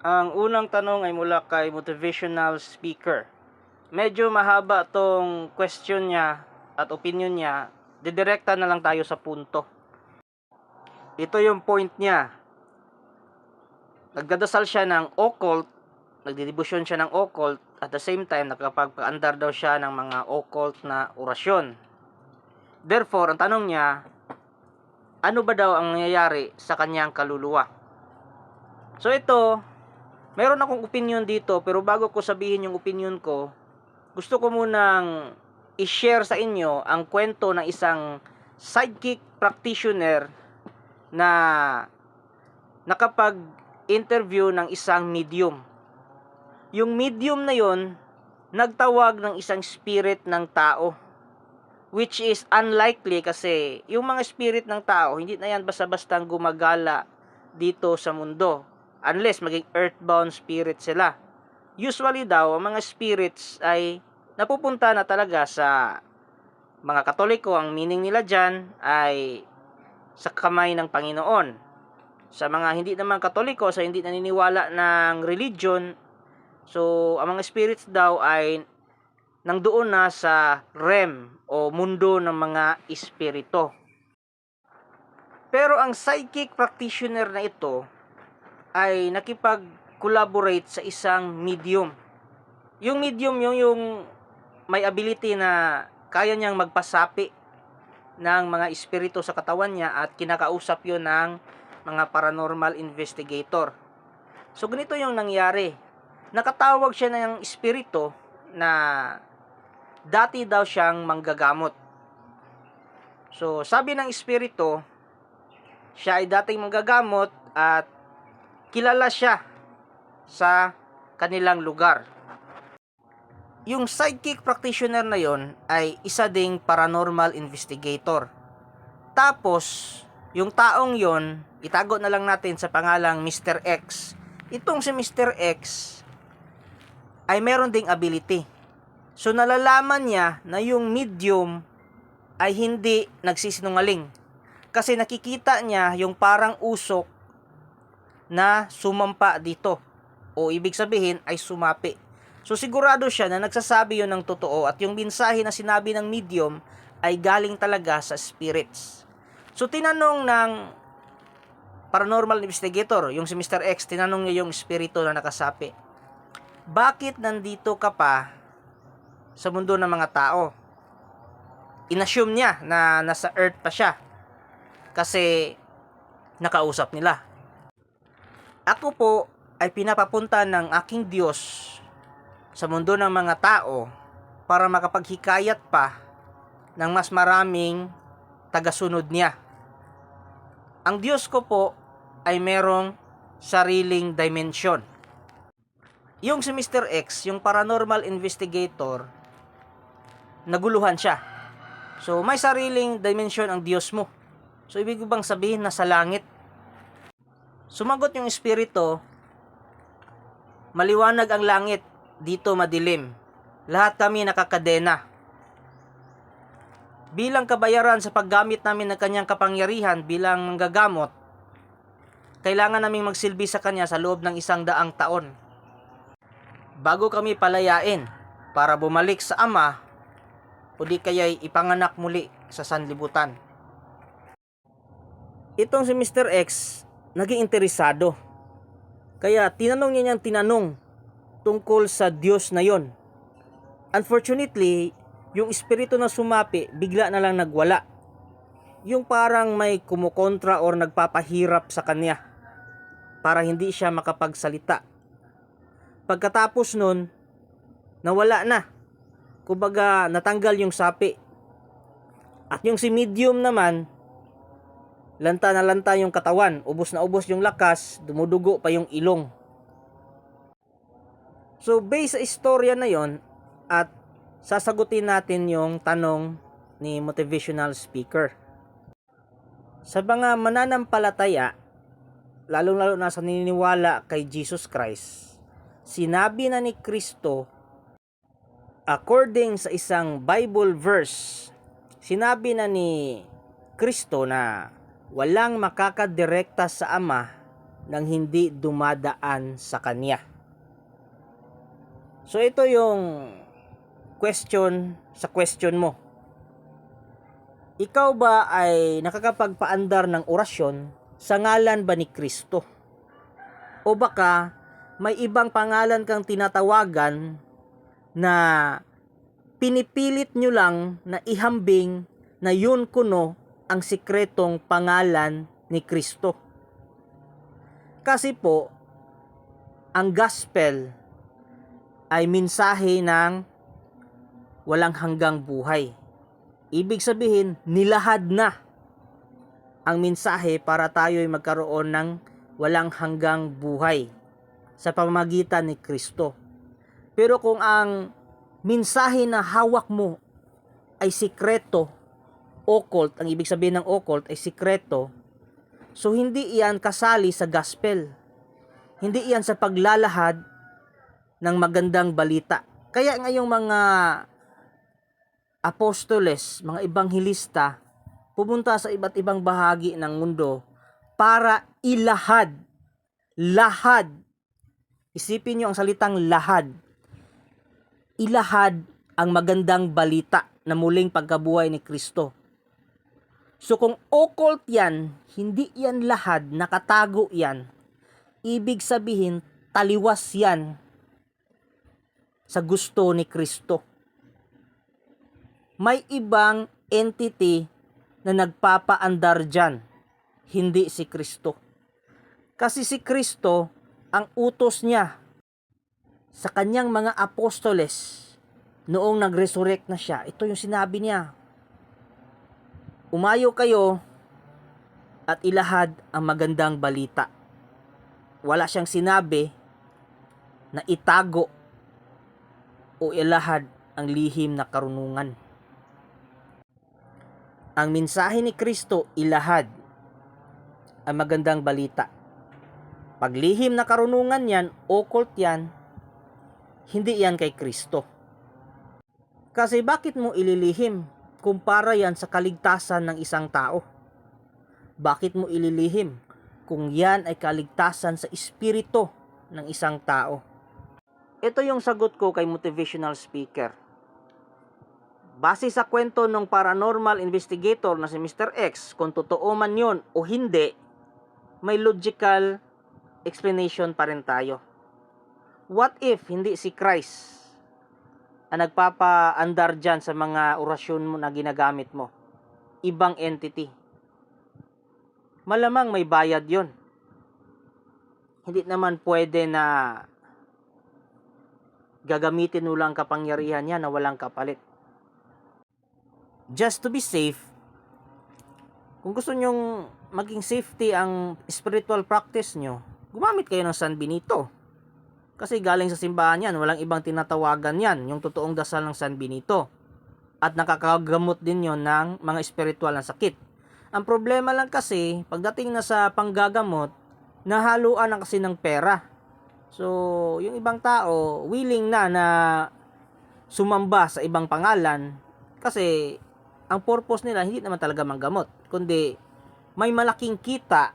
Ang unang tanong ay mula kay motivational speaker. Medyo mahaba tong question niya at opinion niya. Didirekta na lang tayo sa punto. Ito yung point niya. Nagdadasal siya ng occult, nagdidibusyon siya ng occult, at the same time, nakapagpaandar daw siya ng mga occult na orasyon. Therefore, ang tanong niya, ano ba daw ang nangyayari sa kanyang kaluluwa? So ito, meron akong opinion dito pero bago ko sabihin yung opinion ko, gusto ko munang i-share sa inyo ang kwento ng isang sidekick practitioner na nakapag-interview ng isang medium. Yung medium na yon nagtawag ng isang spirit ng tao which is unlikely kasi yung mga spirit ng tao hindi na yan basta-bastang gumagala dito sa mundo unless maging earthbound spirit sila. Usually daw, ang mga spirits ay napupunta na talaga sa mga katoliko. Ang meaning nila dyan ay sa kamay ng Panginoon. Sa mga hindi naman katoliko, sa hindi naniniwala ng religion, so ang mga spirits daw ay nang doon na sa realm o mundo ng mga espirito. Pero ang psychic practitioner na ito, ay nakipag-collaborate sa isang medium. Yung medium yung, yung may ability na kaya niyang magpasapi ng mga espiritu sa katawan niya at kinakausap yun ng mga paranormal investigator. So ganito yung nangyari. Nakatawag siya ng espiritu na dati daw siyang manggagamot. So sabi ng espiritu, siya ay dating manggagamot at kilala siya sa kanilang lugar. Yung sidekick practitioner na yon ay isa ding paranormal investigator. Tapos, yung taong yon, itago na lang natin sa pangalang Mr. X. Itong si Mr. X ay meron ding ability. So nalalaman niya na yung medium ay hindi nagsisinungaling. Kasi nakikita niya yung parang usok na sumampa dito. O ibig sabihin ay sumapi. So sigurado siya na nagsasabi yon ng totoo at yung mensahe na sinabi ng medium ay galing talaga sa spirits. So tinanong ng paranormal investigator, yung si Mr. X, tinanong niya yung espiritu na nakasapi. Bakit nandito ka pa sa mundo ng mga tao? Inassume niya na nasa earth pa siya. Kasi nakausap nila. Ako po ay pinapapunta ng aking Diyos sa mundo ng mga tao para makapaghikayat pa ng mas maraming tagasunod niya. Ang Diyos ko po ay merong sariling dimension. Yung si Mr. X, yung paranormal investigator, naguluhan siya. So, may sariling dimension ang Diyos mo. So, ibig ko bang sabihin na sa langit Sumagot yung espiritu, maliwanag ang langit, dito madilim. Lahat kami nakakadena. Bilang kabayaran sa paggamit namin ng kanyang kapangyarihan bilang gagamot, kailangan naming magsilbi sa kanya sa loob ng isang daang taon. Bago kami palayain para bumalik sa ama o di kaya'y ipanganak muli sa sanlibutan. Itong si Mr. X naging interesado. Kaya tinanong niya niyang tinanong tungkol sa Diyos na yon. Unfortunately, yung espiritu na sumapi, bigla na lang nagwala. Yung parang may kumukontra or nagpapahirap sa kanya para hindi siya makapagsalita. Pagkatapos nun, nawala na. Kumbaga, natanggal yung sapi. At yung si medium naman, lanta na lanta yung katawan, ubos na ubos yung lakas, dumudugo pa yung ilong. So, based sa istorya na yon at sasagutin natin yung tanong ni motivational speaker. Sa mga mananampalataya, lalong-lalo na sa naniniwala kay Jesus Christ, sinabi na ni Kristo according sa isang Bible verse, sinabi na ni Kristo na walang makakadirekta sa Ama nang hindi dumadaan sa Kanya. So ito yung question sa question mo. Ikaw ba ay nakakapagpaandar ng orasyon sa ngalan ba ni Kristo? O baka may ibang pangalan kang tinatawagan na pinipilit nyo lang na ihambing na yun kuno ang sikretong pangalan ni Kristo. Kasi po, ang gospel ay mensahe ng walang hanggang buhay. Ibig sabihin, nilahad na ang mensahe para tayo ay magkaroon ng walang hanggang buhay sa pamamagitan ni Kristo. Pero kung ang mensahe na hawak mo ay sikreto, occult, ang ibig sabihin ng occult ay sikreto, so hindi iyan kasali sa gospel. Hindi iyan sa paglalahad ng magandang balita. Kaya ngayong mga apostoles, mga ebanghilista, pumunta sa iba't ibang bahagi ng mundo para ilahad, lahad. Isipin nyo ang salitang lahad. Ilahad ang magandang balita na muling pagkabuhay ni Kristo. So kung occult yan, hindi yan lahad, nakatago yan. Ibig sabihin, taliwas yan sa gusto ni Kristo. May ibang entity na nagpapaandar dyan, hindi si Kristo. Kasi si Kristo, ang utos niya sa kanyang mga apostoles noong nag-resurrect na siya, ito yung sinabi niya, Umayo kayo at ilahad ang magandang balita. Wala siyang sinabi na itago o ilahad ang lihim na karunungan. Ang mensahe ni Kristo ilahad ang magandang balita. Pag lihim na karunungan yan, occult yan, hindi yan kay Kristo. Kasi bakit mo ililihim kumpara yan sa kaligtasan ng isang tao? Bakit mo ililihim kung yan ay kaligtasan sa espiritu ng isang tao? Ito yung sagot ko kay motivational speaker. Base sa kwento ng paranormal investigator na si Mr. X, kung totoo man yon o hindi, may logical explanation pa rin tayo. What if hindi si Christ ang nagpapaandar dyan sa mga orasyon mo na ginagamit mo? Ibang entity. Malamang may bayad yon. Hindi naman pwede na gagamitin mo lang kapangyarihan niya na walang kapalit. Just to be safe, kung gusto nyong maging safety ang spiritual practice nyo, gumamit kayo ng San Benito. Kasi galing sa simbahan yan, walang ibang tinatawagan yan, yung totoong dasal ng San Benito. At nakakagamot din yon ng mga spiritual na sakit. Ang problema lang kasi, pagdating na sa panggagamot, nahaluan na kasi ng pera. So, yung ibang tao, willing na na sumamba sa ibang pangalan kasi ang purpose nila hindi naman talaga manggamot, kundi may malaking kita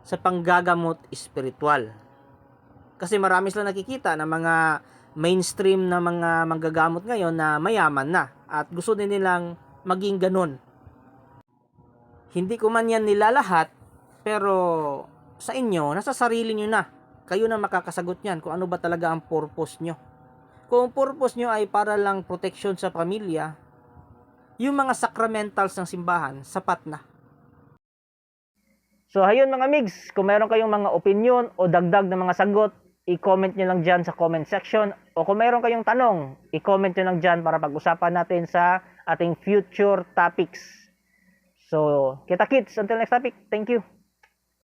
sa panggagamot espiritual. Kasi marami sila nakikita na mga mainstream na mga manggagamot ngayon na mayaman na at gusto din nilang maging ganun. Hindi ko man yan nilalahat pero sa inyo, nasa sarili nyo na kayo na makakasagot niyan kung ano ba talaga ang purpose nyo. Kung purpose nyo ay para lang protection sa pamilya, yung mga sacramentals ng simbahan, sapat na. So, ayun mga migs, kung meron kayong mga opinion o dagdag na mga sagot, i-comment nyo lang dyan sa comment section. O kung meron kayong tanong, i-comment nyo lang dyan para pag-usapan natin sa ating future topics. So, kita kits, until next topic, thank you.